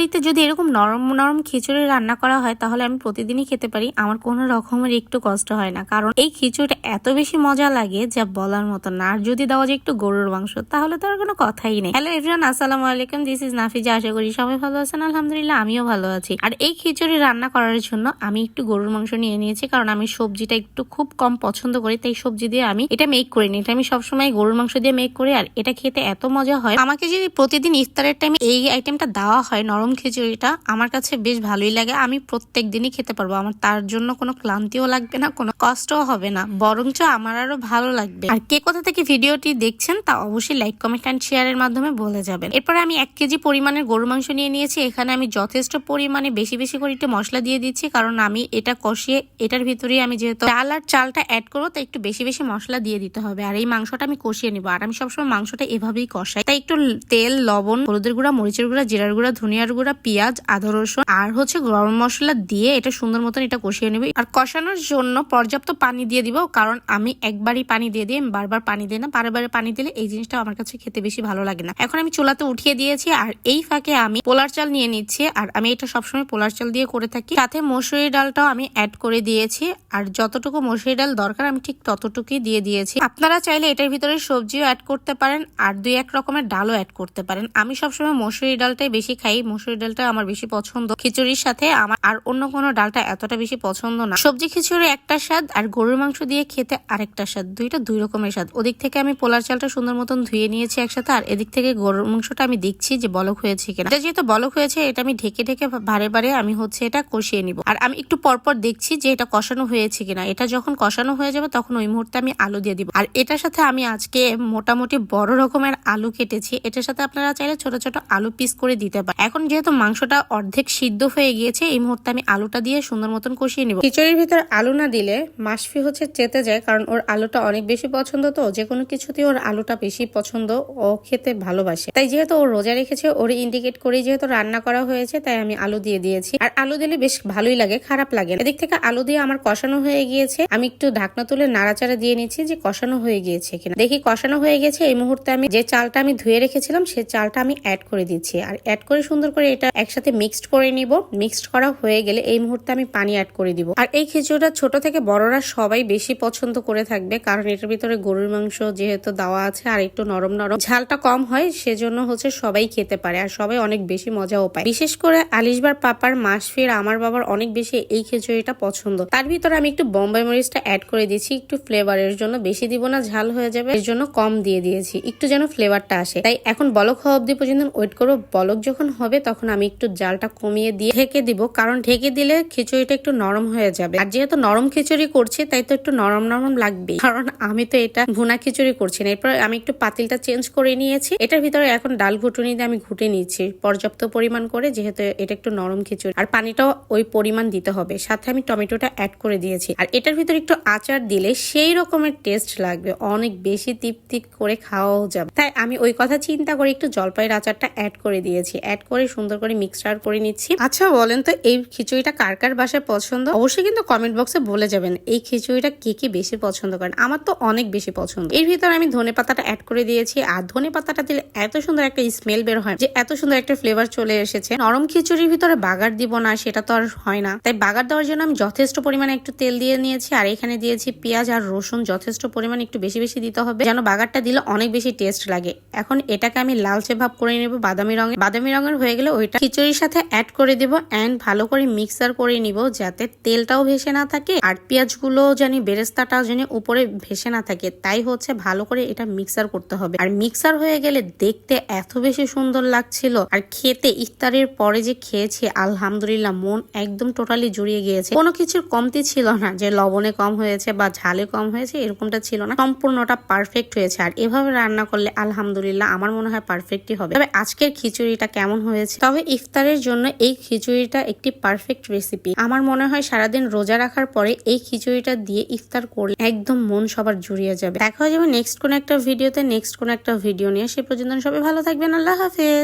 ইফতারিতে যদি এরকম নরম নরম খিচুড়ি রান্না করা হয়, তাহলে আমি প্রতিদিনই খেতে পারি। আমার কোনো রকমের একটু কষ্ট হয় না। কারণ এই খিচুড়িটা এত বেশি মজা লাগে যা বলার মতো না। আর যদি দেওয়া যায় একটু গরুর মাংস, তাহলে তো আর কোনো কথাই নেই। হ্যালো এভরিওয়ান আসসালামু আলাইকুম দিস ইজ নাফিজা। আশা করি সবাই ভালো আছেন। আলহামদুলিল্লাহ, আমিও ভালো আছি। আর এই খিচুড়ি রান্না করার জন্য আমি একটু গরুর মাংস নিয়ে নিয়েছি, কারণ আমি সবজিটা একটু খুব কম পছন্দ করি, তাই সবজি দিয়ে আমি এটা মেক করি করিনি এটা আমি সবসময় গরুর মাংস দিয়ে মেক করি, আর এটা খেতে এত মজা হয়। আমাকে যদি প্রতিদিন ইফতারের টাইমে এই আইটেমটা দেওয়া হয়, নরম খিচুড়িটা আমার কাছে বেশ ভালোই লাগে। আমি প্রত্যেক দিনই খেতে পারব। আমার তার জন্য কোনো ক্লান্তিও লাগবে না, কোনো কষ্টও হবে না। বরঞ্চ আমার আরও ভালো লাগবে। আর কে কোথা থেকে ভিডিওটি দেখছেন তা অবশ্যই লাইক, কমেন্ট অ্যান্ড শেয়ারের মাধ্যমে বলে যাবেন। এরপরে আমি এক কেজি পরিমাণের গরু মাংস নিয়ে নিয়েছি। এখানে আমি যথেষ্ট পরিমাণে বেশি বেশি করে একটু মশলা দিয়ে দিচ্ছি। কারণ আমি এটা কষিয়ে, এটার ভিতরে আমি যেহেতু চাল আর চালটা অ্যাড করব, তাই একটু বেশি বেশি মশলা দিয়ে দিতে হবে। আর এই মাংসটা আমি কষিয়ে নিবো। আর আমি সবসময় মাংসটা এভাবেই কষাই। তাই একটু তেল, লবণ, হলুদের গুঁড়া, মরিচের গুঁড়া, জিরার গুঁড়া, ধনিয়ার গুঁড়া, পেঁয়াজ, আদা, রসুন, আর হচ্ছে গরম মশলা দিয়ে এটা সুন্দর মতন এটা কষিয়ে নেবে। আর কষানোর জন্য পর্যাপ্ত পানি দিয়ে দিব, কারণ আমি একবারই পানি দিয়ে দিই, আমি বারবার পানি দিই না। বারে বারে পানি দিলে এই জিনিসটা আমার কাছে খেতে বেশি ভালো লাগে না। এখন আমি চুলাতে উঠিয়ে দিয়েছি, আর এই ফাঁকে আমি পোলার চাল নিয়ে নিচ্ছি, আর আমি এটা সবসময় পোলার চাল দিয়ে করে থাকি। সাথে মসুরি ডালটাও আমি অ্যাড করে দিয়েছি, আর যতটুকু মসুরি ডাল দরকার আমি ঠিক ততটুকুই দিয়ে দিয়েছি। আপনারা চাইলে এটার ভিতরে সবজিও অ্যাড করতে পারেন, আর দুই এক রকমের ডালও অ্যাড করতে পারেন। আমি সবসময় মসুরি ডালটাই বেশি খাই মসুরি ডালটা আমার বেশি পছন্দ। খিচুড়ির সাথে আমার আর অন্য কোনো ডালটা এতটা বেশি পছন্দ না। সবজি খিচুড়ি একটা স্বাদ আর গরুর মাংস দিয়ে খেতে আরেকটা স্বাদ। দুইটা দুই রকমের স্বাদ। ওদিক থেকে আমি পোলার চালটা সুন্দর মতন ধুয়ে নিয়েছি একসাথে আর এদিক থেকে গরুর মাংসটা আমি দেখছি যে বলক হয়েছে কিনা। এটা যেহেতু বলক হয়েছে, এটা আমি ঢেকে ঢেকে বারে বারে আমি হচ্ছে এটা কষিয়ে নিব। আর আমি একটু পরপর দেখছি যে এটা কষানো হয়েছে কিনা। এটা যখন কষানো হয়ে যাবে তখন ওই মুহূর্তে আমি আলু দিয়ে দিব। আর এটার সাথে আমি আজকে মোটামুটি বড় রকমের আলু কেটেছি। এটার সাথে আপনারা চাইলে ছোট ছোট আলু পিস করে দিতে পারেন। এখন যেহেতু মাংসটা অর্ধেক সিদ্ধ হয়ে গিয়েছে, এই মুহূর্তে আমি আলুটা দিয়ে সুন্দর মতন কষিয়ে নিব। খিচুড়ির ভিতরে আলু না দিলে মাসফি হচ্ছে চেতে যায়, কারণ ওর আলুটা অনেক বেশি পছন্দ তো যে কোনো কিছুতেই ওর আলুটা বেশি পছন্দ ও খেতে ভালোবাসে। তাই যেহেতু ও রোজা রেখেছে ওর ইন্ডিকেট করে যেহেতু রান্না করা হয়েছে, তাই আমি আলু দিয়ে দিয়েছি। আর আলু দিলে বেশ ভালোই লাগে, খারাপ লাগে। এদিক থেকে আলু দিয়ে আমার কষানো হয়ে গিয়েছে। আমি একটু ঢাকনা তুলে নাড়াচাড়া দিয়ে নিচ্ছি যে কষানো হয়ে গিয়েছে কিনা। দেখি কষানো হয়ে গেছে এই মুহূর্তে আমি যে চালটা আমি ধুয়ে রেখেছিলাম সেই চালটা আমি অ্যাড করে দিচ্ছি। আর অ্যাড করে সুন্দর করে এটা একসাথে মিক্সড করে নিব। মিক্সড করা হয়ে গেলে এই মুহূর্তে আমি পানি অ্যাড করে দিব। আর এই খিচুড়িটা ছোট থেকে বড়রা সবাই বেশি পছন্দ করে থাকবে, কারণ এটার ভিতরে গরুর মাংস যেহেতু দেওয়া আছে আর একটু নরম নরম ঝালটা কম হয়, সেজন্য হচ্ছে সবাই খেতে পারে আর সবাই অনেক বেশি মজাও পায়। বিশেষ করে আলিশবার পাপার, মাসফির, আমার বাবার অনেক বেশি এই খিচুড়িটা পছন্দ। তার ভিতরে আমি একটু বোম্বাই মরিচটা অ্যাড করে দিয়েছি, একটু ফ্লেভারের জন্য। বেশি দিব না, ঝাল হয়ে যাবে, এর জন্য কম দিয়ে দিয়েছি, একটু যেন ফ্লেভারটা আসে। তাই এখন বলক হওয়া অব্দি পর্যন্ত ওয়েট করব। বলক যখন হবে তখন আমি একটু জালটা কমিয়ে দিয়ে ঢেকে দিব। কারণ ঢেকে দিলে খিচুড়িটা একটু নরম হয়ে যাবে। আর যেহেতু নরম খিচুড়ি করছি, তাই তো একটু নরম নরম লাগবে কারণ আমি তো এটা ভুনা খিচুড়ি করছি না। এরপর আমি একটু পাতিলটা চেঞ্জ করে নিয়েছি। এটার ভিতরে এখন ডাল ঘুটুনি দিয়ে আমি ঘুটে নিচ্ছি পর্যাপ্ত পরিমাণ করে, যেহেতু এটা একটু নরম খিচুড়ি। আর পানিটাও ওই পরিমাণ দিতে হবে। সাথে আমি টমেটোটা অ্যাড করে দিয়েছি। আর এটার ভিতরে একটু আচার দিলে সেই রকমের টেস্ট লাগবে। অনেক বেশি তৃপ্তি করে খাওয়াও যাবে। তাই আমি ওই কথা চিন্তা করে একটু জলপাইয়ের আচারটা অ্যাড করে দিয়েছি। অ্যাড করে সুন্দর করে মিক্সচার করে নিচ্ছি। আচ্ছা বলেন তো, এই খিচুড়িটা কার কার বাসায় পছন্দ? অবশ্যই কিন্তু কমেন্ট বক্সে বলে যাবেন, এই খিচুড়িটা কে কে বেশি পছন্দ করেন? আমার তো অনেক বেশি পছন্দ। এর ভিতরে আমি ধনে পাতাটা অ্যাড করে দিয়েছি, আর ধনে পাতাটা দিলে এত সুন্দর একটা স্মেল বের হয় যে এত সুন্দর একটা ফ্লেভার চলে এসেছে। নরম খিচুড়ির ভিতরে বাগার দিব না, সেটা তো আর হয় না। তাই বাগার দেওয়ার জন্য আমি যথেষ্ট পরিমাণে একটু তেল দিয়ে নিয়েছি, আর এখানে দিয়েছি পেঁয়াজ আর রসুন, যথেষ্ট পরিমাণে একটু বেশি বেশি দিতে হবে, যেন বাগারটা দিলে অনেক বেশি টেস্ট লাগে। এখন এটাকে আমি লালচে ভাব করে নেব বাদামি রঙের বাদামি রঙের হয়ে গেলে ওইটা খিচুড়ির সাথে অ্যাড করে দিব অ্যান্ড ভালো করে মিক্সার করে নিব যাতে তেলটাও ভেসে না থাকে আর পেঁয়াজগুলো জানি, বেরেস্তাটাও জানি উপরে ভেসে না থাকে। তাই হচ্ছে ভালো করে এটা মিক্সার করতে হবে। আর মিক্সার হয়ে গেলে দেখতে এত বেশি সুন্দর লাগছিল। আর খেতে ইফতারের পরে যে খেয়েছি, আলহামদুলিল্লাহ মন একদম টোটালি জুড়িয়ে গিয়েছে। কোনো কিছুর কমতি ছিল না যে লবণে কম হয়েছে বা ঝালে কম হয়েছে, এরকমটা ছিল না। সম্পূর্ণটা পারফেক্ট হয়েছে। আর এভাবে রান্না করলে আলহামদুলিল্লাহ আমার মনে হয় পারফেক্টই হবে। তবে আজকের খিচুড়িটা কেমন হয়েছে তবে ইফতারের জন্য এই খিচুড়িটা একটি পারফেক্ট রেসিপি আমার মনে হয় সারাদিন রোজা রাখার পরে এই খিচুড়িটা দিয়ে ইফতার করলে একদম মন সবার জুড়িয়ে যাবে। দেখা হয়ে যাবে নেক্সট কোন একটা ভিডিওতে নেক্সট কোন একটা ভিডিও নিয়ে। সে পর্যন্ত সবাই ভালো থাকবেন। আল্লাহ হাফেজ।